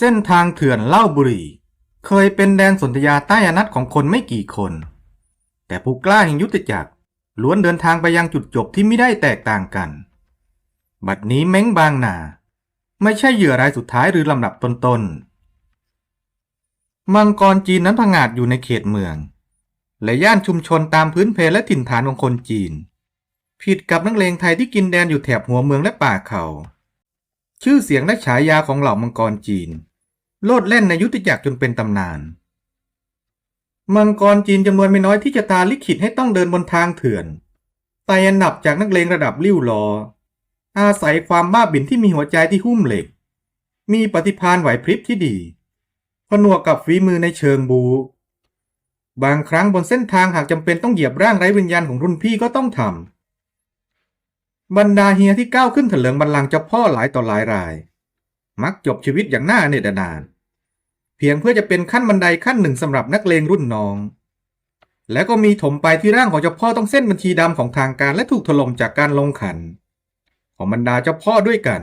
เส้นทางเถื่อนเล่าบุรี เคยเป็นแดนสนธยาใต้อนัตของคนไม่กี่คน แต่ผู้กล้าแห่งยุทธจักรล้วนเดินทางไปยังจุดจบที่ไม่ได้แตกต่างกัน บัดนี้เม้งบางนา ไม่ใช่เหยื่อรายสุดท้ายหรือลำดับต้นๆ มังกรจีนนั้นผงาดอยู่ในเขตเมือง และย่านชุมชนตามพื้นเพและถิ่นฐานของคนจีน ผิดกับนักเลงไทยที่กินแดนอยู่แถบหัวเมืองและป่าเขา ชื่อเสียงและฉายาของเหล่ามังกรจีน โลดเล่นในยุทธจักรจนเป็นตำนาน มังกรจีนจำนวนไม่น้อยที่จะตาลิขิตให้ต้องเดินบนทางเถื่อนไต่อันดับจากนักเลงระดับลิ้วลอ อาศัยความบ้าบิ่นที่มีหัวใจที่หุ้มเหล็ก มีปฏิภาณไหวพริบที่ดีผนวกกับฝีมือในเชิงบู บางครั้งบนเส้นทางหากจำเป็นต้องเหยียบร่างไร้วิญญาณของรุ่นพี่ก็ต้องทำบรรดาเฮียที่ก้าวขึ้นเถลิงบัลลังเจ้าพ่อหลายต่อหลายราย มักจบชีวิตอย่างน่าเนตรนาน เพียงเพื่อจะเป็นขั้นบันไดขั้นหนึ่งสำหรับนักเลงรุ่นน้อง และก็มีถมไปที่ร่างของเจ้าพ่อต้องเส้นบัญชีดำของทางการและถูกถล่มจากการลงขัน ของบรรดาเจ้าพ่อด้วยกัน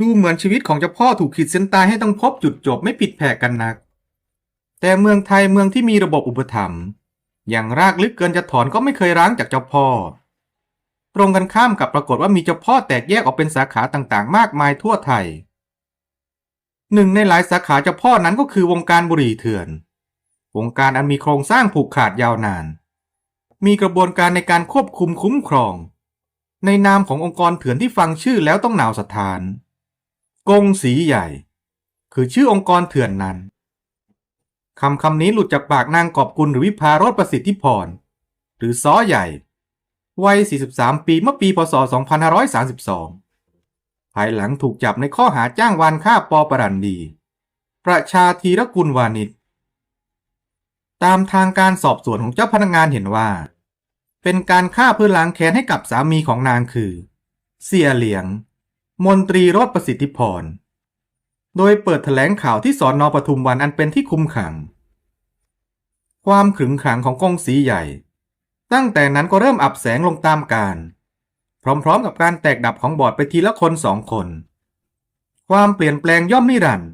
ดูเหมือนชีวิตของเจ้าพ่อถูกขีดเส้นตายให้ต้องพบจุดจบไม่ผิดแผกกันนัก แต่เมืองไทยเมืองที่มีระบบอุปถัมภ์อย่างรากลึกเกินจะถอนก็ไม่เคยร้างจากเจ้าพ่อ ตรงกันข้ามกับปรากฏว่ามีเจ้าพ่อแตกแยกออกเป็นสาขาต่างๆ มากมายทั่วไทย หนึ่งในหลายสาขาเจ้าพ่อนั้นก็คือวงการบุหรี่เถื่อน วงการอันมีโครงสร้างผูกขาดยาวนาน มีกระบวนการในการควบคุมคุ้มครอง ในนามขององค์กรเถื่อนที่ฟังชื่อแล้วต้องหนาวสะท้าน กงสีใหญ่ คือชื่อองค์กรเถื่อนนั้นคำคำนี้หลุดจากปากนางกอบกุลหรือวิภารสประสิทธิพร หรือซ้อใหญ่ วัย 43 ปีเมื่อปี พศ 2532 ภายหลังถูกจับในข้อหาจ้างวานฆ่าปอปรันดี ประชาธีรกุลวานิชตามทางการสอบสวนของเจ้าพนักงานเห็นว่า เป็นการฆ่าเพื่อล้างแค้นให้กับสามีของนางคือ เสียเหลียง มนตรีรถประสิทธิพร โดยเปิดแถลงข่าวที่สอนนอปทุมวันอันเป็นที่คุมขัง ความขึงขังของกองสีใหญ่ ตั้งแต่นั้นก็เริ่มอับแสงลงตามการ พร้อมๆ กับการแตกดับของบอร์ดไปทีละคนสองคน ความเปลี่ยนแปลงย่อมนิรันดร์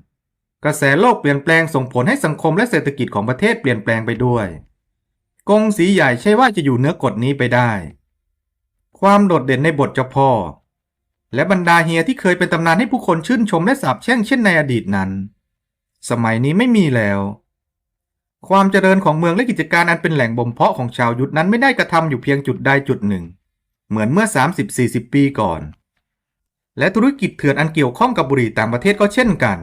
กระแสโลกเปลี่ยนแปลงส่งผลให้สังคมและเศรษฐกิจของประเทศเปลี่ยนแปลงไปด้วย กงสีใหญ่ใช่ว่าจะอยู่เหนือกฎนี้ไปได้ ความโดดเด่นในบทเจ้าพ่อ และบรรดาเฮียที่เคยเป็นตำนานให้ผู้คนชื่นชมและสาบแช่งเช่นในอดีตนั้น สมัยนี้ไม่มีแล้ว ความเจริญของเมืองและกิจการอันเป็นแหล่งบ่มเพาะของชาวยุทธนั้นไม่ได้กระทำอยู่เพียงจุดใดจุดหนึ่ง เหมือนเมื่อ 30-40 ปีก่อน และธุรกิจเถื่อนอันเกี่ยวข้องกับบุหรี่ต่างประเทศก็เช่นกัน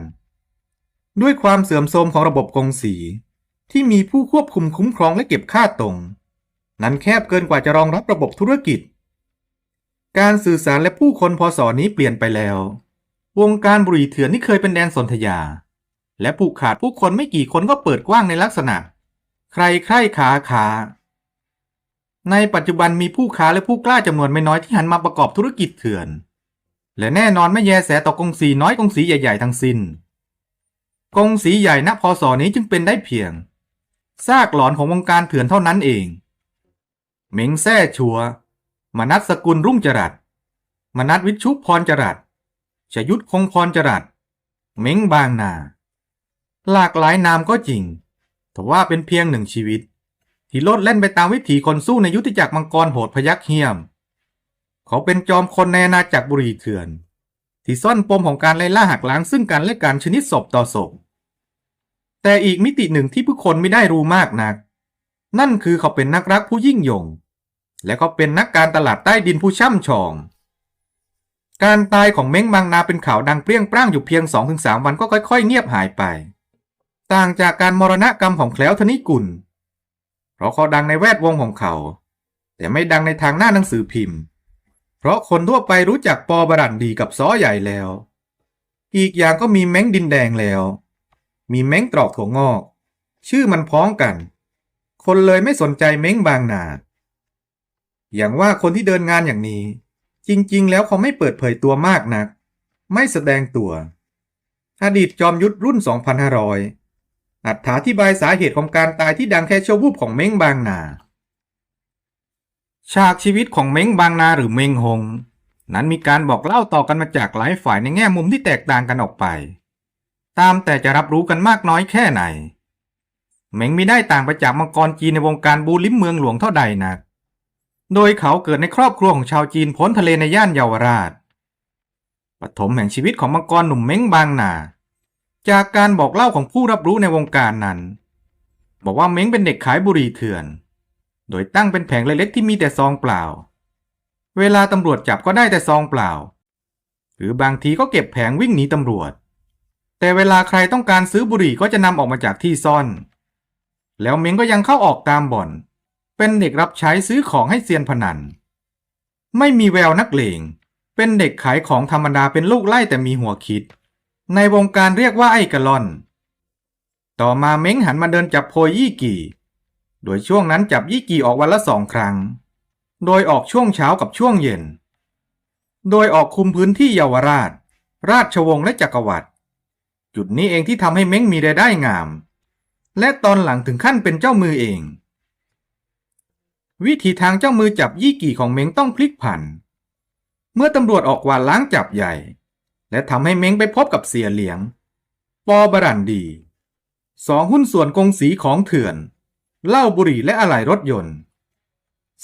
ด้วยความเสื่อมโทรมของระบบกงสี ที่มีผู้ควบคุมคุ้มครองและเก็บค่าตรง นั้นแคบเกินกว่าจะรองรับระบบธุรกิจ การสื่อสารและผู้คนพอสอนี้เปลี่ยนไปแล้ว วงการบุหรี่เถื่อนที่เคยเป็นแดนสนธยา และผูกขาดผู้คนไม่กี่คนก็เปิดกว้างในลักษณะ ใครใครขาขา ในปัจจุบันมีผู้ค้าและผู้กล้าจำนวนไม่น้อยที่หันมาประกอบธุรกิจเถื่อน และแน่นอนไม่แยแสต่อกงสีน้อยกงสีใหญ่ๆทั้งสิ้น กงสีใหญ่ณพศนี้จึงเป็นได้เพียง ซากหลอนของวงการเถื่อนเท่านั้นเองเหม็งแซ่ชัว มนัสสกุลรุ่งจรัสมนัสวิชุพรจรัสชยุทธคงพรจรัสเม้งบางนา หลากหลายนามก็จริง แต่ว่าเป็นเพียงหนึ่งชีวิต ที่โลดเล่นไปตามวิถีคนสู้ในยุทธจักรมังกรโหดพยักเฮียม เขาเป็นจอมคนในอาณาจักรบุรีเถื่อน ที่ซ่อนปมของการไล่ล่าหักล้างซึ่งกันและการชนิดศพต่อศพ แต่อีกมิติหนึ่งที่ผู้คนไม่ได้รู้มากนัก นั่นคือเขาเป็นนักรักผู้ยิ่งยง และก็เป็นนักการตลาดใต้ดินผู้ช่ำชอง การตายของเม้งบางนาเป็นข่าวดังเปรี้ยงปร้างอยู่เพียง 2-3 วันก็ค่อย ๆ เงียบหายไป ต่างจากการมรณกรรมของแคล้วธนิกุล เพราะเขาดังในแวดวงของเขา แต่ไม่ดังในทางหน้าหนังสือพิมพ์ เพราะคนทั่วไปรู้จักปอบรันดีกับซ้อใหญ่แล้ว อีกอย่างก็มีเม้งดินแดงแล้ว มีเม้งตรอกถั่วงอก ชื่อมันพ้องกัน คนเลยไม่สนใจเม้งบางนา อย่างว่าคนที่เดินงานอย่างนี้ จริงๆ แล้วเขาไม่เปิดเผยตัวมากนัก ไม่แสดงตัว อดีตจอมยุทธรุ่น 2,500 อัถาธิบายสาเหตุของการตายที่ดังแค่ชั่ววูบของเม้งบางนา ฉากชีวิตของเม้งบางนาหรือเม้งหง นั้นมีการบอกเล่าต่อกันมาจากหลายฝ่ายในแง่มุมที่แตกต่างกันออกไป ตามแต่จะรับรู้กันมากน้อยแค่ไหนเม็งมีได้ต่างไปจากมังกรจีนในวงการบูลิมเมืองหลวงเท่าใดนัก โดยเขาเกิดในครอบครัวของชาวจีนพ้นทะเลในย่านเยาวราชปฐมแห่งชีวิตของมังกรหนุ่มเม้งบางนา จากการบอกเล่าของผู้รับรู้ในวงการนั้น บอกว่าเม้งเป็นเด็กขายบุหรี่เถื่อน โดยตั้งเป็นแผงเล็กๆที่มีแต่ซองเปล่า เวลาตำรวจจับก็ได้แต่ซองเปล่า หรือบางทีก็เก็บแผงวิ่งหนีตำรวจ แต่เวลาใครต้องการซื้อบุหรี่ก็จะนำออกมาจากที่ซ่อน แล้วเม้งก็ยังเข้าออกตามบ่อน เป็นเด็กรับใช้ซื้อของให้เซียนพนัน ไม่มีแววนักเลงเป็นเด็กขายของธรรมดาเป็นลูกไล่แต่มีหัวคิด ในวงการเรียกว่าไอ้กะลอน ต่อมาเม้งหันมาเดินจับโพยยี่กี่ โดยช่วงนั้นจับยี่กี่ออกวันละสองครั้ง โดยออกช่วงเช้ากับช่วงเย็น โดยออกคุมพื้นที่เยาวราช ราชวงศ์และจักรวรรดิจุดนี้เองที่ทำให้เม้งมีรายได้งาม และตอนหลังถึงขั้นเป็นเจ้ามือเอง วิธีทางเจ้ามือจับยี่กี่ของเม้งต้องพลิกผัน เมื่อตำรวจออกวาดล้างจับใหญ่ และทำให้เม้งไปพบกับเสียเหลียง ปอบรันดีสองหุ้นส่วนกงสีของเถื่อนเหล้าบุหรี่และอะไหล่รถยนต์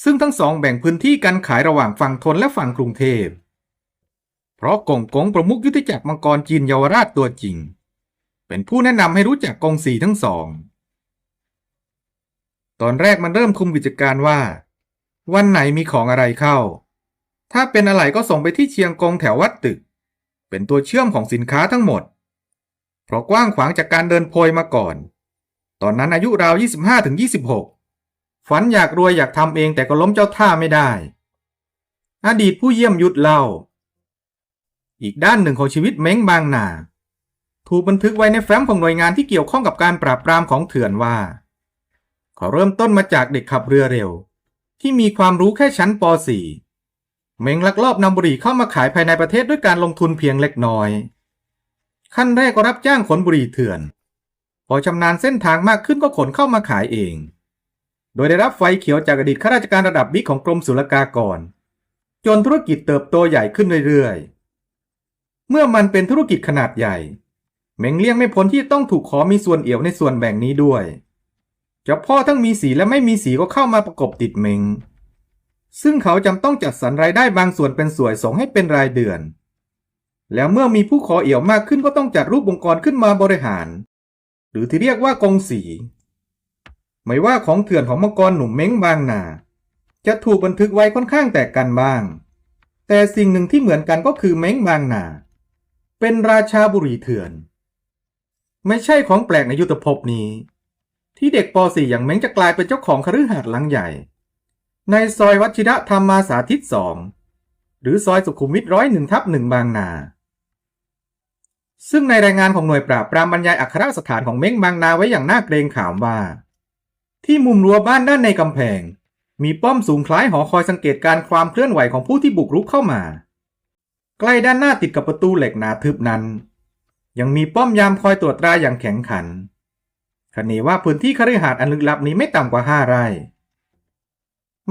ซึ่งทั้งสองแบ่งพื้นที่การขายระหว่างฝั่งทนและฝั่งกรุงเทพ เพราะกงกงประมุขยุทธจักรมังกรจีนเยาวราชตัวจริง เป็นผู้แนะนำให้รู้จักกงสีทั้งสอง ตอนแรกมันเริ่มคุมกิจการว่า วันไหนมีของอะไรเข้า ถ้าเป็นอะไรก็ส่งไปที่เชียงกงแถววัดตึก เป็นตัวเชื่อมของสินค้าทั้งหมด เพราะกว้างขวางจากการเดินโพยมาก่อน ตอนนั้นอายุราว 25-26 ฝันอยากรวยอยากทำเองแต่ก็ล้มเจ้าท่าไม่ได้ อดีตผู้เยี่ยมยุทธเล่า อีกด้านหนึ่งของชีวิตเม้งบางนา ถูกบันทึกไว้ในแฟ้มของหน่วยงานที่เกี่ยวข้องกับการปราบปรามของเถื่อนว่า เขาเริ่มต้นมาจากเด็กขับเรือเร็ว ที่มีความรู้แค่ชั้นป .4 เม้งลักลอบนำบุหรี่เข้ามาขายภายในประเทศด้วยการลงทุนเพียงเล็กน้อย ขั้นแรกก็รับจ้างขนบุหรี่เถื่อน พอชำนาญเส้นทางมากขึ้นก็ขนเข้ามาขายเอง โดยได้รับไฟเขียวจากอดีตข้าราชการระดับบิ๊กของกรมศุลกากร จนธุรกิจเติบโตใหญ่ขึ้นเรื่อยๆ เมื่อมันเป็นธุรกิจขนาดใหญ่เม้งเลี่ยงไม่พ้นที่ต้องถูกขอมีส่วนเอี่ยวในส่วนแบ่งนี้ด้วยเจ้าพ่อทั้งมีสีและไม่มีสีก็เข้ามาประกบติดเม้ง ซึ่งเขาจำต้องจัดสรรรายได้บางส่วนเป็นสวยส่งให้เป็นรายเดือน แล้วเมื่อมีผู้ขอเอี่ยวมากขึ้นก็ต้องจัดรูปองค์กรขึ้นมาบริหาร หรือที่เรียกว่ากองสี ไม่ว่าของเถื่อนของมังกรหนุ่มเม้งบางนา จะถูกบันทึกไว้ค่อนข้างแตกกันบ้าง แต่สิ่งหนึ่งที่เหมือนกันก็คือเม้งบางนา เป็นราชาบุรีเถื่อน ไม่ใช่ของแปลกในยุทธภพนี้ ที่เด็กป .4 อย่างเม้งจะกลายเป็นเจ้าของคฤหาสน์หลังใหญ่ ในซอยวัชิระธรรมมาสาธิตสองหรือซอยสุขุมวิทร้อยหนึ่งทับหนึ่งบางนา ซึ่งในรายงานของหน่วยปราบปรามบรรยายอัครสถานของเม้งบางนาไว้อย่างน่าเกรงขามว่า ที่มุมรั้วบ้านด้านในกำแพง มีป้อมสูงคล้ายหอคอยสังเกตการความเคลื่อนไหวของผู้ที่บุกรุกเข้ามา ใกล้ด้านหน้าติดกับประตูเหล็กหนาทึบนั้น ยังมีป้อมยามคอยตรวจตราอย่างแข็งขันคเนว่าพื้นที่คฤหาสน์อันลึกลับนี้ไม่ต่ำกว่าห้าไร่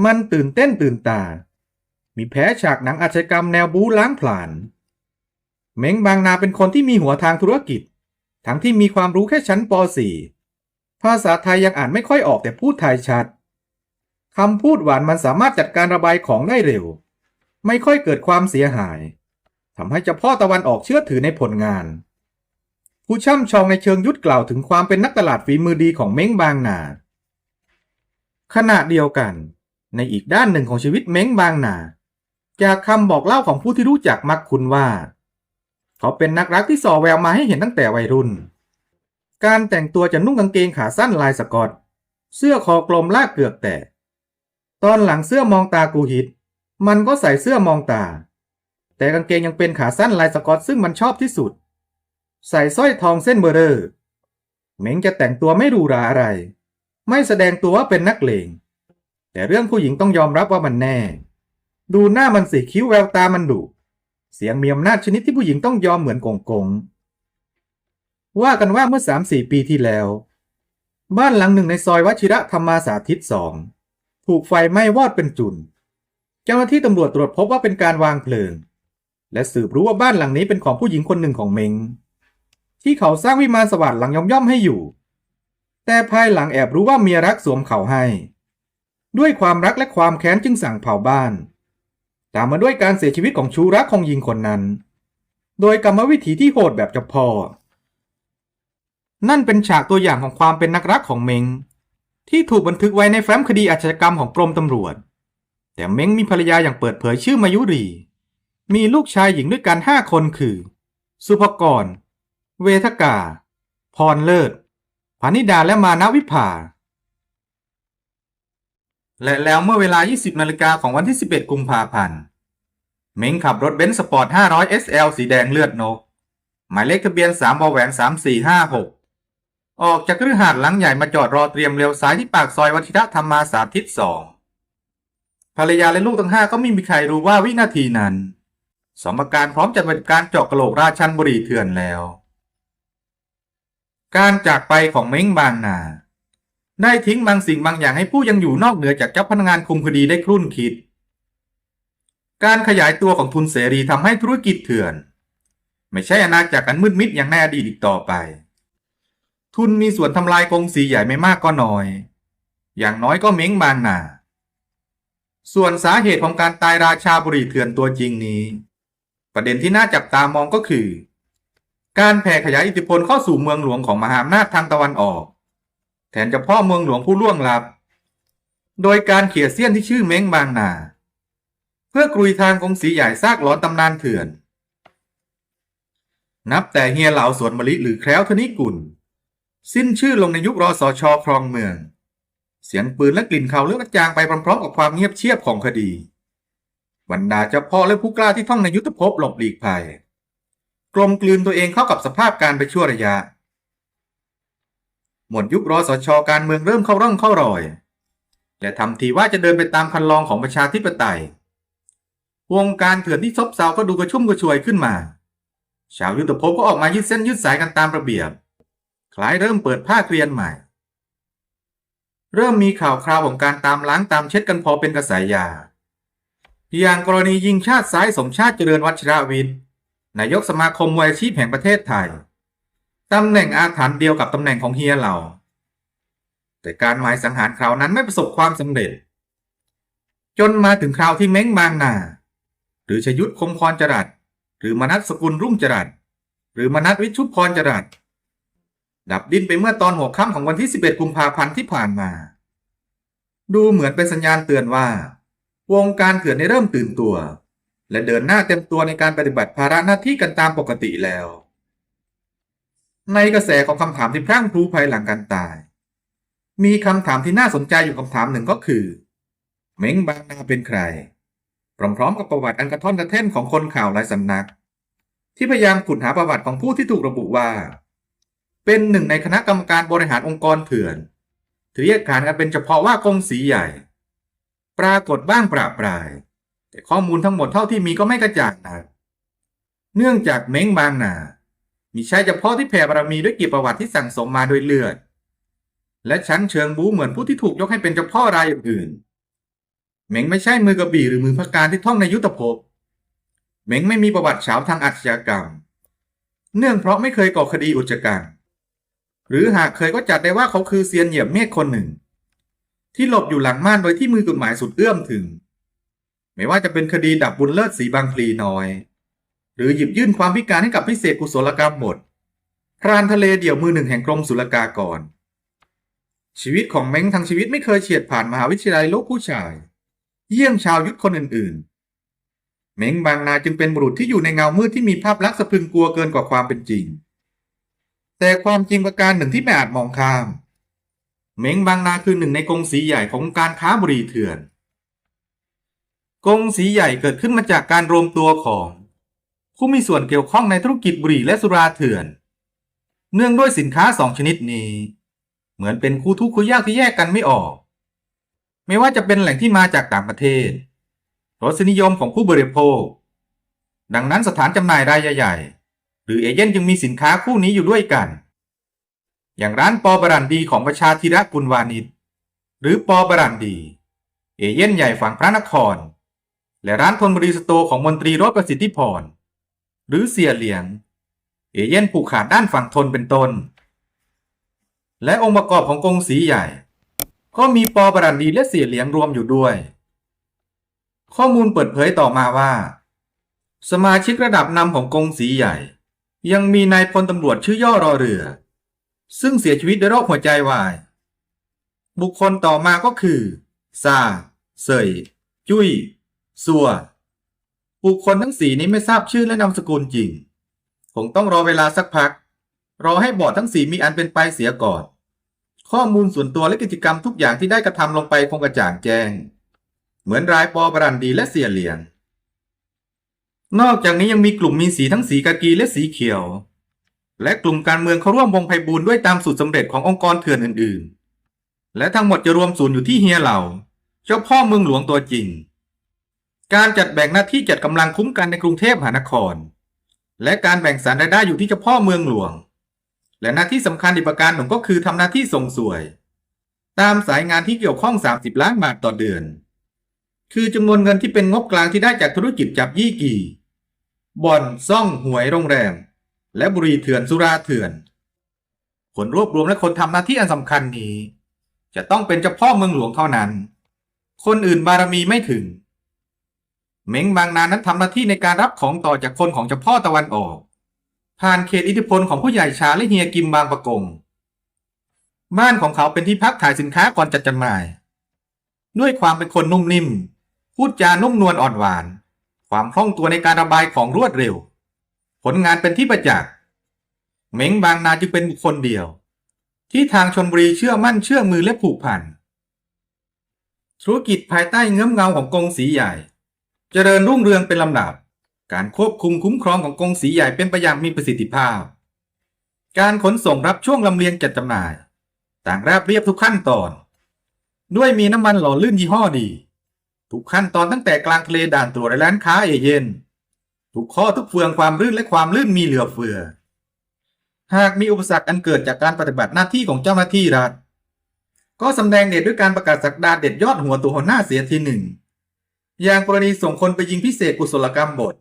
มันตื่นเต้นตื่นตา มีแพ้ฉากหนังอาชญากรรมแนวบู๊ล้างผลาญเม้งบางนาเป็นคนที่มีหัวทางธุรกิจ ทั้งที่มีความรู้แค่ชั้นป .4 ภาษาไทยยังอ่านไม่ค่อยออกแต่พูดไทยชัดคำพูดหวานมันสามารถจัดการระบายของได้เร็ว ไม่ค่อยเกิดความเสียหายทำให้เจ้าพ่อตะวันออกเชื่อถือในผลงาน ผู้ช่ำชองในเชิงยุทธกล่าวถึงความเป็นนักตลาดฝีมือดีของเม้งบางนา ขณะเดียวกัน ในอีกด้านหนึ่งของชีวิตเม้งบางนา จากคำบอกเล่าของผู้ที่รู้จักมักคุณว่า เขาเป็นนักรักที่ส่อแววมาให้เห็นตั้งแต่วัยรุ่น การแต่งตัวจะนุ่งกางเกงขาสั้นลายสกอต เสื้อคอกลมลากเกือกแตะตอนหลังเสื้อมองตากูฮิต มันก็ใส่เสื้อมองตา แต่กางเกงยังเป็นขาสั้นลายสกอตซึ่งมันชอบที่สุด ใส่สร้อยทองเส้นเบอร์เรอร์เม้งจะแต่งตัวไม่หรูราอะไร ไม่แสดงตัวว่าเป็นนักเลง แต่เรื่องผู้หญิงต้องยอมรับว่ามันแน่ ดูหน้ามันสีคิ้วแววตามันดุเสียงมีอำนาจชนิดที่ผู้หญิงต้องยอมเหมือนกงกงว่ากันว่าเมื่อ3-4ปีที่แล้ว บ้านหลังหนึ่งในซอยวชิระธรรมาสาธิตสองถูกไฟไหม้วอดเป็นจุน เจ้าหน้าที่ตำรวจตรวจพบว่าเป็นการวางเพลิง และสืบรู้ว่าบ้านหลังนี้เป็นของผู้หญิงคนหนึ่งของเมง ที่เขาสร้างวิมานสวรรค์หลังย่อมย่อมให้อยู่ แต่ภายหลังแอบรู้ว่าเมียรักสวมเขาให้ ด้วยความรักและความแค้นจึงสั่งเผาบ้าน ตามมาด้วยการเสียชีวิตของชูรักของหญิงคนนั้น โดยกรรมวิธีที่โหดแบบเจับพอนั่นเป็นฉากตัวอย่างของความเป็นนักรักของเมง ที่ถูกบันทึกไว้ในแฟ้มคดีอาชญากรรมของกรมตำรวจ แต่เม้งมีภรรยาอย่างเปิดเผยชื่อมายุรี มีลูกชายหญิงด้วยกันห้าคนคือ สุภกร เวทกา พรเลิศพานิดาและมานาวิภา และแล้วเมื่อเวลา 20 นาฬิกาของวันที่ 11 กุมภาพันธ์ เม้งขับรถเบนซ์สปอร์ต 500 SL สีแดงเลือดนก หมายเลขทะเบียน3บแหวน 3456 ออกจากคฤหาสน์หลังใหญ่มาจอดรอเตรียมเลี้ยวซ้ายที่ปากซอยวัชิระธรรมาสาธิตสองภรรยาและลูกทั้งห้าก็ไม่มีใครรู้ว่าวินาทีนั้น สมการพร้อมจะเป็นการเจาะกระโหลกราชันบุรีเถื่อนแล้ว การจากไปของเม้งบางนา ได้ทิ้งบางสิ่งบางอย่างให้ผู้ยังอยู่นอกเหนือจากเจ้าพนักงานคุมคดีได้ครุ่นคิด การขยายตัวของทุนเสรีทำให้ธุรกิจเถื่อน ไม่ใช่อาณาจักรอันมืดมิดอย่างในอดีตอีกต่อไป ทุนมีส่วนทำลายกองสีใหญ่ไม่มากก็น้อย อย่างน้อยก็เม้งบางหนาส่วนสาเหตุของการตายราชาบุรีเถื่อนตัวจริงนี้ ประเด็นที่น่าจับตามองก็คือ การแผ่ขยายอิทธิพลเข้าสู่เมืองหลวงของมหาอำนาจทางตะวันออก แทนเฉพาะเมืองหลวงผู้ล่วงลับ โดยการเขี่ยเสี้ยนที่ชื่อเม้งบางนา เพื่อกรุยทางกงสีใหญ่ซากหลอนตำนานเถื่อน นับแต่เฮียเหล่าสวนมะลิหรือแคล้วธนิกุล สิ้นชื่อลงในยุครอสอชอครองเมือง เสียงปืนและกลิ่นข่าวเลือกจางไปพร้อมๆกับความเงียบเชียบของคดีบรรดาเจ้าพ่อและผู้กล้าที่ท่องในยุทธภพหลบหลีกภัย กลมกลืนตัวเองเข้ากับสภาพการไปชั่วระยะ หมดยุครอสชการเมืองเริ่มเข้าร่องเข้ารอย และทำทีว่าจะเดินไปตามคันลองของประชาธิปไตยวงการเถื่อนที่ซบเซาก็ดูกระชุ่มกระชวยขึ้นมา ชาวยุทธภพก็ออกมายืดเส้นยืดสายกันตามระเบียบ คล้ายเริ่มเปิดผ้าเกรียนใหม่ เริ่มมีข่าวคราวของการตามล้างตามเช็ดกันพอเป็นกระแสยา อย่างกรณียิงชาติซ้ายสมชาติเจริญวัชรวิทย์นายกสมาคมมวยอาชีพแห่งประเทศไทย ตำแหน่งอาถรรพ์เดียวกับตำแหน่งของเฮียเหล่า แต่การหมายสังหารคราวนั้นไม่ประสบความสำเร็จ จนมาถึงคราวที่เม้งบางนา หรือชยุทธคงพรจรัสหรือมนัสสกุลรุ่งจรัสหรือมนัสวิชุพรจรัสดับดิ้นไปเมื่อตอนหัวค่ำของวันที่ 11 กุมภาพันธ์ที่ผ่านมา ดูเหมือนเป็นสัญญาณเตือนว่า วงการเถื่อนได้เริ่มตื่นตัว และเดินหน้าเต็มตัวในการปฏิบัติภาระหน้าที่กันตามปกติแล้ว ในกระแสของคำถามที่พรั่งพรูภายหลังการตาย มีคำถามที่น่าสนใจอยู่คำถามหนึ่งก็คือ เม้งบางนาเป็นใคร พร้อมๆกับประวัติอันกระท่อนกระแท่นของคนข่าวหลายสำนัก ที่พยายามขุดหาประวัติของผู้ที่ถูกระบุว่า เป็นหนึ่งในคณะกรรมการบริหารองค์กรเถื่อนถือเรียกขานกันเป็นเฉพาะว่ากงสีใหญ่ ปรากฏบ้างปราบปราย แต่ข้อมูลทั้งหมดเท่าที่มีก็ไม่กระจ่างนักเนื่องจากเม้งบางนา มีชายเฉพาะที่แผ่บารมีด้วยกียรติประวัติที่สั่งสมมาโดยเลือด และชั้นเชิงบูเหมือนผู้ที่ถูกยกให้เป็นเจ้าพ่อรายอื่นๆเม้งไม่ใช่มือกระบี่หรือมือพการที่ท่องในยุทธภพเม้งไม่มีประวัติเฉาทางอาชญากรรม เนื่องเพราะไม่เคยก่อคดีอุจจกรรมหรือหากเคยก็จัดได้ว่าเขาคือเซียนเหยียบเมฆคนหนึ่ง ที่หลบอยู่หลังม่านโดยที่มือกฎหมายสุดเอื้อมถึง ไม่ว่าจะเป็นคดีดับบุญเลิศสีบางพลีน้อย หรือหยิบยื่นความพิการให้กับพิเศษกุศลกรรมหมด พรานทะเลเดี่ยวมือหนึ่งแห่งกรมศุลกากร ชีวิตของเม้งทั้งชีวิตไม่เคยเฉียดผ่านมหาวิทยาลัยโลกผู้ชาย เยี่ยงชาวยุทธคนอื่นๆ เม้งบางนาจึงเป็นบุรุษที่อยู่ในเงามืดที่มีภาพลักษณ์สะพึงกลัวเกินกว่าความเป็นจริง แต่ความจริงประการหนึ่งที่ไม่อาจมองข้าม เม้งบางนาคือหนึ่งในกงสีใหญ่ของการค้าบุหรี่เถื่อนกงสีใหญ่เกิดขึ้นมาจากการรวมตัวของ ผู้มีส่วนเกี่ยวข้องในธุรกิจบุหรี่และสุราเถื่อน เนื่องด้วยสินค้าสองชนิดนี้ เหมือนเป็นคู่ทุกข์คู่ยากที่แยกกันไม่ออก ไม่ว่าจะเป็นแหล่งที่มาจากต่างประเทศรสนิยมของผู้บริโภค ดังนั้นสถานจำหน่ายรายใหญ่หรือเอเย่นจึงมีสินค้าคู่นี้อยู่ด้วยกัน อย่างร้านปอบรันดีของประชาธิรกุลวานิชหรือปอบรันดี เอเย่นใหญ่ฝั่งพระนคร และร้านธนบุรีสโตของมนตรีรถประสิทธิพร หรือเสียเหลียง เอเย่นผูกขาดด้านฝั่งทนเป็นต้น และองค์ประกอบของกงสีใหญ่ ก็มีปอบรันดีและเสียเหลียงรวมอยู่ด้วยข้อมูลเปิดเผยต่อมาว่า สมาชิกระดับนำของกงสีใหญ่ ยังมีนายพลตำรวจชื่อย่อรอเรือ ซึ่งเสียชีวิตด้วยโรคหัวใจวาย บุคคลต่อมาก็คือ ซา เสยจุ้ยซัว บุคคลทั้งสี่นี้ไม่ทราบชื่อและนามสกุลจริง คงต้องรอเวลาสักพัก รอให้บอร์ดทั้งสี่มีอันเป็นไปเสียก่อน ข้อมูลส่วนตัวและกิจกรรมทุกอย่างที่ได้กระทำลงไปคงกระจ่างแจ้ง เหมือนรายปอบรันดีและเสียเหลียง นอกจากนี้ยังมีกลุ่มมีสีทั้งสีกากีและสีเขียว และกลุ่มการเมืองเขาร่วมวงไพบูลด้วยตามสูตรสำเร็จขององค์กรเถื่อนอื่น ๆ และทั้งหมดจะรวมศูนย์อยู่ที่เฮียเหล่า เจ้าพ่อเมืองหลวงตัวจริง การจัดแบ่งหน้าที่จัดกำลังคุ้มกันในกรุงเทพมหานคร และการแบ่งสารรายได้อยู่ที่เจ้าพ่อเมืองหลวง และหน้าที่สำคัญอีกประการหนึ่งก็คือทำหน้าที่ส่งสวย ตามสายงานที่เกี่ยวข้อง 30 ล้านบาทต่อเดือน คือจำนวนเงินที่เป็นงบกลางที่ได้จากธุรกิจจับยี่กี่บ่อนซ่องหวยโรงแรม และบุรีเถื่อนสุราเถื่อนคนรวบรวมและคนทำหน้าที่อันสำคัญนี้ จะต้องเป็นเจ้าพ่อเมืองหลวงเท่านั้น คนอื่นบารมีไม่ถึง เม้งบางนานั้นทำหน้าที่ในการรับของต่อจากคนของเจ้าพ่อตะวันออก ผ่านเขตอิทธิพลของผู้ใหญ่ชาและเฮียกิมบางประกง บ้านของเขาเป็นที่พักถ่ายสินค้าก่อนจัดจำหน่าย ด้วยความเป็นคนนุ่มนิ่ม พูดจานุ่มนวลอ่อนหวาน ความคล่องตัวในการระบายของรวดเร็ว ผลงานเป็นที่ประจักษ์เม้งบางนาจึงเป็นบุคคลเดียว ที่ทางชนบุรีเชื่อมั่นเชื่อมือและผูกพันธุรกิจภายใต้เงื้อมเงาของกงสีใหญ่ เจริญรุ่งเรืองเป็นลำดับ การควบคุมคุ้มครองของกองสีใหญ่เป็นไปอย่างมีประสิทธิภาพ การขนส่งรับช่วงลำเลียงจัดจำหน่าย ต่างราบเรียบทุกขั้นตอน ด้วยมีน้ำมันหล่อลื่นยี่ห้อดี ทุกขั้นตอนตั้งแต่กลางทะเลด่านตรวจและร้านค้าเอเย่นทุกข้อทุกเฟืองความรื่นและความลื่นมีเหลือเฟือ หากมีอุปสรรคอันเกิดจากการปฏิบัติหน้าที่ของเจ้าหน้าที่รัฐ ก็สำแดงเดชด้วยการประกาศสักดาเด็ดยอดหัวตัวหัวหน้าเสียทีหนึ่ง อย่างกรณีส่งคนไปยิงพิเศษกุศลกรรมบท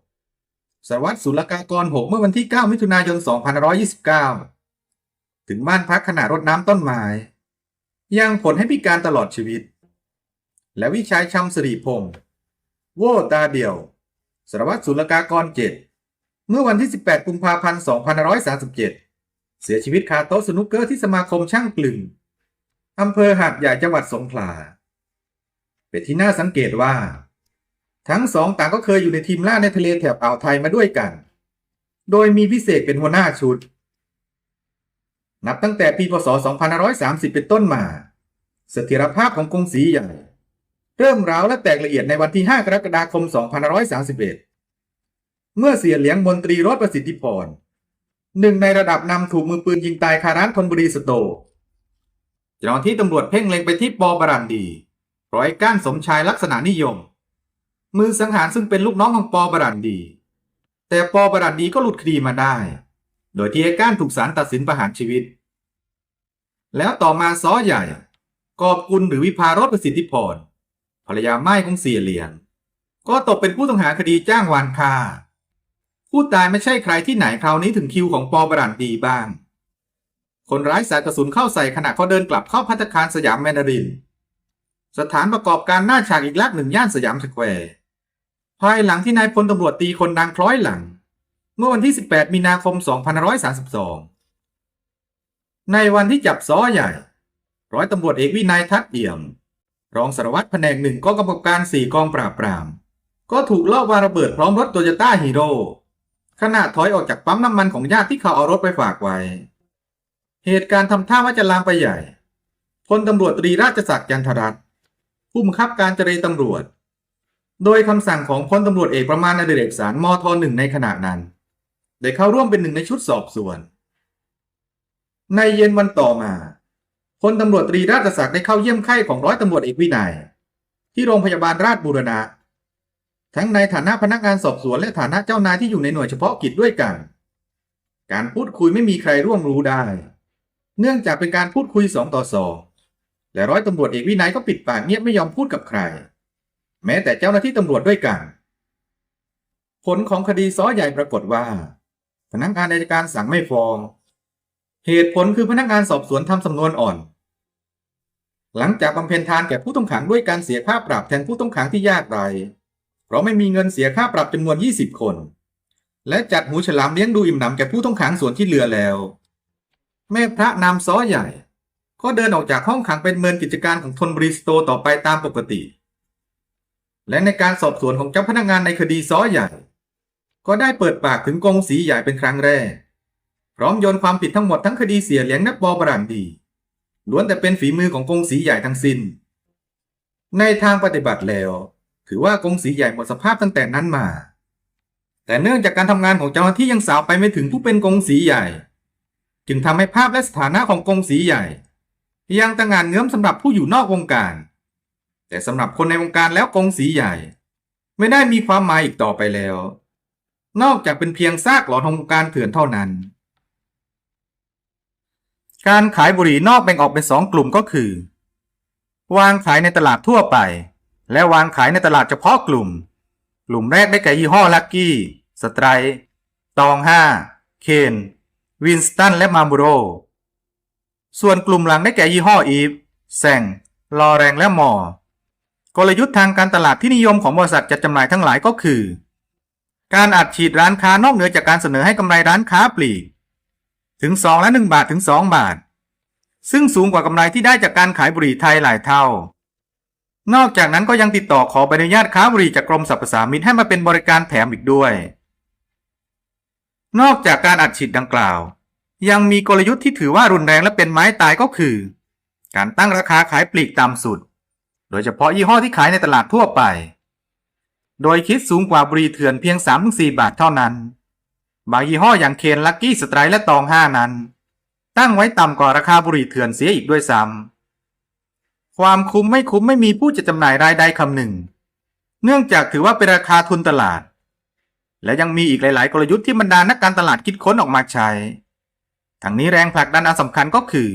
สารวัตรศุลกากร6เมื่อวันที่ 9 มิถุนายน 2529 ถึงบ้านพักขณะรดน้ำต้นไม้ยังผลให้พิการตลอดชีวิต และวิชัยชำสิริพงศ์โวตาเดียวสารวัตรศุลกากร7เมื่อวันที่ 18 กุมภาพันธ์ 2537 เสียชีวิตคาโต๊ะสนุกเกอร์ที่สมาคมช่างกลึงอำเภอหาดใหญ่จังหวัดสงขลาเป็นที่น่าสังเกตว่า ทั้งสองต่างก็เคยอยู่ในทีมล่าในทะเลแถบอ่าวไทยมาด้วยกัน โดยมีพิเศษเป็นหัวหน้าชุด นับตั้งแต่ปีพศ 2530 เป็นต้นมา เสถียรภาพของกรุงศรีใหญ่ เริ่มร้าวและแตกละเอียดในวันที่ 5 กรกฎาคม 2531 เมื่อเสียเหลียงมนตรีรถประสิทธิพรหนึ่งในระดับนำถูกมือปืนยิงตายคาร้านธนบุรีสโตเจ้าหน้าที่ตำรวจเพ่งเล็งไปที่ปอบรันดี ร้อยก้านสมชายลักษณะนิยม มือสังหารซึ่งเป็นลูกน้องของปอบรันดี แต่ปอบรันดีก็หลุดคดีมาได้ โดยที่ไอ้ก้านถูกศาลตัดสินประหารชีวิต แล้วต่อมาซ้อใหญ่ กอบกุลหรือวิภารถประสิทธิพรภรรยาไม้ของเสียเหลียง ก็ตกเป็นผู้ต้องหาคดีจ้างวานฆ่าผู้ตายไม่ใช่ใครที่ไหนคราวนี้ถึงคิวของปอบรันดีบ้าง คนร้ายสายกระสุนเข้าใส่ขณะเขาเดินกลับเข้าพัตคารสยามแมนดาริน สถานประกอบการหน้าฉากอีกลักหนึ่งย่านสยามสแควร์ ภายหลังที่นายพลตำรวจตีคนดังคล้อยหลัง เมื่อวันที่ 18 มีนาคม 2532 ในวันที่จับซ้อใหญ่ ร้อยตำรวจเอกวินัยทัดเอี่ยม รองสารวัตรแผนกหนึ่งกองกำกับการสี่กองปราบปราม ก็ถูกลอบวางระเบิดพร้อมรถโตโยต้าฮีโร่ขณะถอยออกจากปั๊มน้ำมันของญาติที่เขาเอารถไปฝากไว้ เหตุการณ์ทำท่าว่าจะลามไปใหญ่พลตำรวจตรีราชศักดิ์ยันทรัตน์ผู้บังคับการเจรตำรวจ โดยคำสั่งของพลตำรวจเอกประมาณอดิเรกสารมทหนึ่งในขณะนั้น ได้เข้าร่วมเป็นหนึ่งในชุดสอบสวน ในเย็นวันต่อมาพลตำรวจตรีราชศักดิ์ได้เข้าเยี่ยมไข้ของร้อยตำรวจเอกวินัย ที่โรงพยาบาลราชบูรณะ ทั้งในฐานะพนักงานสอบสวนและฐานะเจ้านายที่อยู่ในหน่วยเฉพาะกิจด้วยกัน การพูดคุยไม่มีใครร่วมรู้ได้ เนื่องจากเป็นการพูดคุยสองต่อสองและร้อยตำรวจเอกวินัยก็ปิดปากเงียบไม่ยอมพูดกับใคร แม้แต่เจ้าหน้าที่ตำรวจด้วยกัน ผลของคดีซ้อใหญ่ปรากฏว่า พนักงานอายการสั่งไม่ฟ้อง เหตุผลคือพนักงานสอบสวนทำสำนวนอ่อน หลังจากบำเพ็ญทานแก่ผู้ต้องขังด้วยการเสียค่าปรับแทนผู้ต้องขังที่ยากไร้เพราะไม่มีเงินเสียค่าปรับจำนวน 20 คน และจัดหูฉลามเลี้ยงดูอิ่มหนำแก่ผู้ต้องขังส่วนที่เหลือแล้ว แม่พระนามซ้อใหญ่ ก็เดินออกจากห้องขังเป็นเมินกิจการของทนบริสโตต่อไปตามปกติ และในการสอบสวนของเจ้าพนักงานในคดีซ้อใหญ่ ก็ได้เปิดปากถึงกองสีใหญ่เป็นครั้งแรก พร้อมโยนความผิดทั้งหมดทั้งคดีเสียเหลียงนักบอประหลานดีล้วนแต่เป็นฝีมือของกองสีใหญ่ทั้งสิ้น ในทางปฏิบัติแล้ว ถือว่ากองสีใหญ่หมดสภาพตั้งแต่นั้นมา แต่เนื่องจากการทำงานของเจ้าหน้าที่ยังสาวไปไม่ถึงผู้เป็นกองสีใหญ่ จึงทำให้ภาพและสถานะของกองสีใหญ่ ยังต่างงานเงื้อมสำหรับผู้อยู่นอกวงการ แต่สำหรับคนในวงการแล้วกงสีใหญ่ ไม่ได้มีความหมายอีกต่อไปแล้ว นอกจากเป็นเพียงซากหลอนของวงการเถื่อนเท่านั้น การขายบุหรี่นอกแบ่งออกเป็นสองกลุ่มก็คือ วางขายในตลาดทั่วไป และวางขายในตลาดเฉพาะกลุ่ม กลุ่มแรกได้แก่ยี่ห้อลักกี้ สไตรตองห้า เคน วินสตัน และมาร์บูโร ส่วนกลุ่มหลังได้แก่ยี่ห้ออีฟแซงลอแรงและมอร์ กลยุทธ์ทางการตลาดที่นิยมของบริษัทจัดจำหน่ายทั้งหลายก็คือ การอัดฉีดร้านค้านอกเหนือจากการเสนอให้กำไรร้านค้าปลีก ถึง2และ1บาทถึง 2 บาท ซึ่งสูงกว่ากำไรที่ได้จากการขายบุหรี่ไทยหลายเท่า นอกจากนั้นก็ยังติดต่อขอใบอนุญาตค้าบุหรี่จากกรมสรรพสามิตให้มาเป็นบริการแถมอีกด้วย นอกจากการอัดฉีดดังกล่าว ยังมีกลยุทธ์ที่ถือว่ารุนแรงและเป็นไม้ตายก็คือ การตั้งราคาขายปลีกต่ำสุด โดยเฉพาะยี่ห้อที่ขายในตลาดทั่วไป โดยคิดสูงกว่าบุหรี่เถื่อนเพียง 3-4 บาทเท่านั้น บางยี่ห้ออย่างเคนลักกี้สไตรและตองห้านั้น ตั้งไว้ต่ำกว่าราคาบุหรี่เถื่อนเสียอีกด้วยซ้ำความคุ้มไม่คุ้มไม่มีผู้จะจำหน่ายรายใดคำหนึ่ง เนื่องจากถือว่าเป็นราคาทุนตลาด และยังมีอีกหลาย ๆ กลยุทธ์ที่บรรดานักการตลาดคิดค้นออกมาใช้ทั้งนี้แรงผลักดันอันสำคัญก็คือ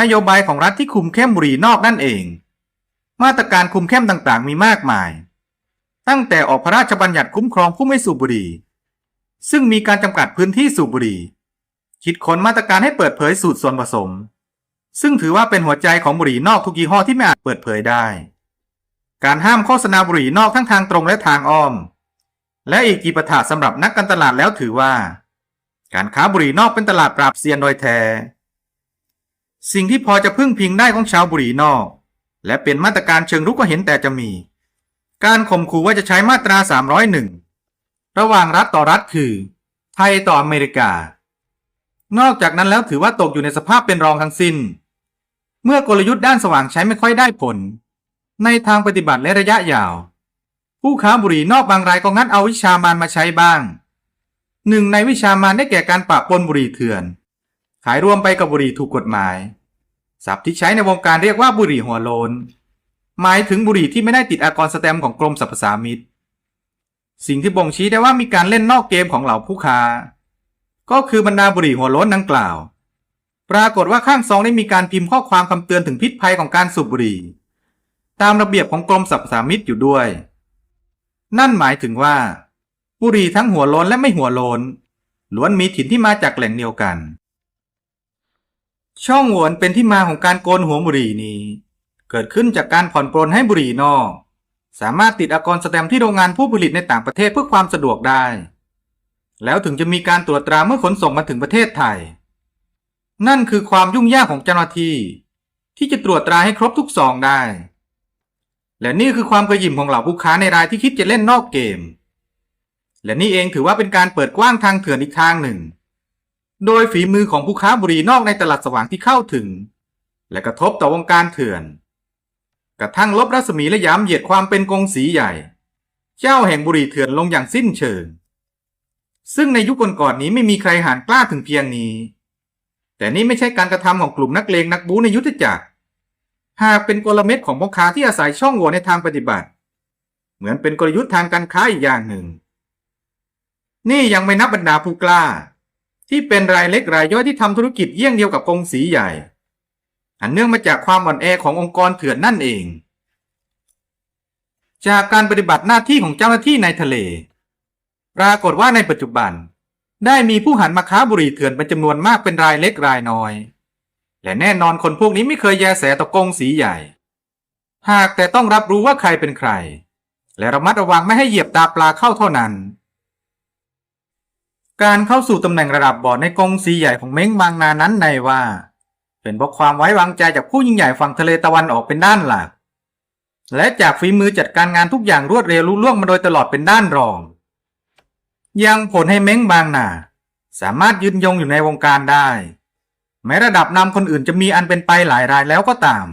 นโยบายของรัฐที่คุมเข้มบุหรี่นอกนั่นเอง มาตรการคุมเข้มต่างๆ มีมากมาย ตั้งแต่ออกพระราชบัญญัติคุ้มครองผู้ไม่สูบบุหรี่ ซึ่งมีการจำกัดพื้นที่สูบบุหรี่ คิดค้นมาตรการให้เปิดเผยสูตรส่วนผสม ซึ่งถือว่าเป็นหัวใจของบุหรี่นอกทุกยี่ห้อที่ไม่อาจเปิดเผยได้ การห้ามโฆษณาบุหรี่นอกทั้งทางตรงและทางอ้อม และอีกกี่ประถาสำหรับนักการตลาดแล้วถือว่า การค้าบุหรี่นอกเป็นตลาดปราบเซียนโดยแท้ สิ่งที่พอจะพึ่งพิงได้ของชาวบุหรี่นอก และเป็นมาตรการเชิงรุกก็เห็นแต่จะมี การข่มขู่ว่าจะใช้มาตรา 301 ระหว่างรัฐต่อรัฐคือ ไทยต่ออเมริกา นอกจากนั้นแล้วถือว่าตกอยู่ในสภาพเป็นรองทั้งสิ้น เมื่อกลยุทธ์ด้านสว่างใช้ไม่ค่อยได้ผล ในทางปฏิบัติและระยะยาว ผู้ค้าบุหรี่นอกบางรายก็งัดเอาวิชามานมาใช้บ้าง หนึ่งในวิชามานได้แก่การปะปนบุหรี่เถื่อน ขายรวมไปกับบุหรี่ถูกกฎหมาย ศัพท์ที่ใช้ในวงการเรียกว่าบุหรี่หัวโลน หมายถึงบุหรี่ที่ไม่ได้ติดอากรสแตมของกรมสรรพสามิตสิ่งที่บ่งชี้ได้ว่ามีการเล่นนอกเกมของเหล่าผู้ค้า ก็คือบรรดาบุหรี่หัวโลนดังกล่าว ปรากฏว่าข้างซองได้มีการพิมพ์ข้อความคำเตือนถึงพิษภัยของการสูบบุหรี่ ตามระเบียบของกรมสรรพสามิตอยู่ด้วย นั่นหมายถึงว่า บุหรี่ทั้งหัวโลนและไม่หัวโลนล้วนมีถิ่นที่มาจากแหล่งเดียวกัน ช่องโหว่เป็นที่มาของการโกนหัวบุหรี่นี้ เกิดขึ้นจากการผ่อนปรนให้บุหรี่นอก สามารถติดอากรสแตมที่โรงงานผู้ผลิตในต่างประเทศเพื่อความสะดวกได้ แล้วถึงจะมีการตรวจตราเมื่อขนส่งมาถึงประเทศไทย นั่นคือความยุ่งยากของเจ้าหน้าที่ ที่จะตรวจตราให้ครบทุกซองได้ และนี่คือความกระยิมของเหล่าผู้ค้าในรายที่คิดจะเล่นนอกเกม และนี่เองถือว่าเป็นการเปิดกว้างทางเถื่อนอีกทางหนึ่ง โดยฝีมือของผู้ค้าบุหรี่นอกในตลาดสว่างที่เข้าถึง และกระทบต่อวงการเถื่อน กระทั่งลบรัศมีและย้ำเหยียดความเป็นกงสีใหญ่ เจ้าแห่งบุหรี่เถื่อนลงอย่างสิ้นเชิง ซึ่งในยุคก่อนๆนี้ไม่มีใครหานกล้าถึงเพียงนี้ แต่นี่ไม่ใช่การกระทำของกลุ่มนักเลงนักบูในยุทธจักร หากเป็นกลเม็ดของพ่อค้าที่อาศัยช่องโหว่ในทางปฏิบัติ เหมือนเป็นกลยุทธ์ทางการค้าอีกอย่างหนึ่ง นี่ยังไม่นับบรรดาผู้กล้า ที่เป็นรายเล็กรายย่อยที่ทำธุรกิจเยี่ยงเดียวกับกงสีใหญ่ อันเนื่องมาจากความอ่อนแอขององค์กรเถื่อนนั่นเอง จากการปฏิบัติหน้าที่ของเจ้าหน้าที่ในทะเล ปรากฏว่าในปัจจุบัน ได้มีผู้หันมาค้าบุหรี่เถื่อนเป็นจำนวนมากเป็นรายเล็กรายน้อย และแน่นอนคนพวกนี้ไม่เคยแยแสต่อกงสีใหญ่ หากแต่ต้องรับรู้ว่าใครเป็นใคร และระมัดระวังไม่ให้เหยียบตาปลาเข้าเท่านั้น การเข้าสู่ตำแหน่งระดับบอร์ดในกองสีใหญ่ของเม้งบางนานั้นในว่า เป็นเพราะความไว้วางใจจากผู้ยิ่งใหญ่ฝั่งทะเลตะวันออกเป็นด้านหลัก และจากฝีมือจัดการงานทุกอย่างรวดเร็วลุล่วงมาโดยตลอดเป็นด้านรอง ยังผลให้เม้งบางนา สามารถยืนยงอยู่ในวงการได้ แม้ระดับนำคนอื่นจะมีอันเป็นไปหลายรายแล้วก็ตาม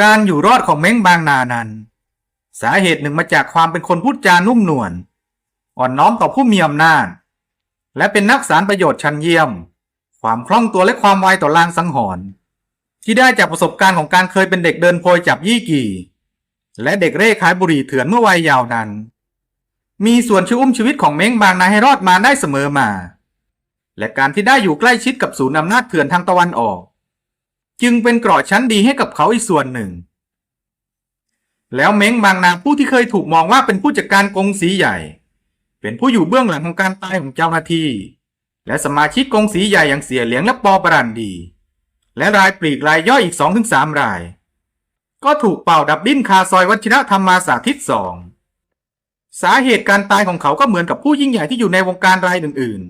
การอยู่รอดของเม้งบางนานั้น สาเหตุหนึ่งมาจากความเป็นคนพูดจานุ่มนวล อ่อนน้อมต่อผู้มีอำนาจ และเป็นนักสารประโยชน์ชั้นเยี่ยม ความคล่องตัวและความไวต่อลางสังหรณ์ที่ได้จากประสบการณ์ของการเคยเป็นเด็กเดินโพยจับยี่กี่ และเด็กเร่ขายบุหรี่เถื่อนเมื่อวัยเยาว์นั้น มีส่วนช่วยอุ้มชีวิตของเม้งบางนาให้รอดมาได้เสมอมา และการที่ได้อยู่ใกล้ชิดกับศูนย์อำนาจเถื่อนทางตะวันออก จึงเป็นเกราะชั้นดีให้กับเขาอีกส่วนหนึ่ง แล้วเม้งบางนาผู้ที่เคยถูกมองว่าเป็นผู้จัดการกงสีใหญ่ เป็นผู้อยู่เบื้องหลังของการตายของเจ้าหน้าที่ และสมาชิกกองสีใหญ่อย่างเสียเหลียงและปอปรันดี และรายปลีกรายย่อยอีก 2-3 ราย ก็ถูกเป่าดับดิ้นคาซอยวัชิระธรรมมาสาธิตสองสาเหตุการตายของเขาก็เหมือนกับผู้ยิ่งใหญ่ที่อยู่ในวงการรายอื่น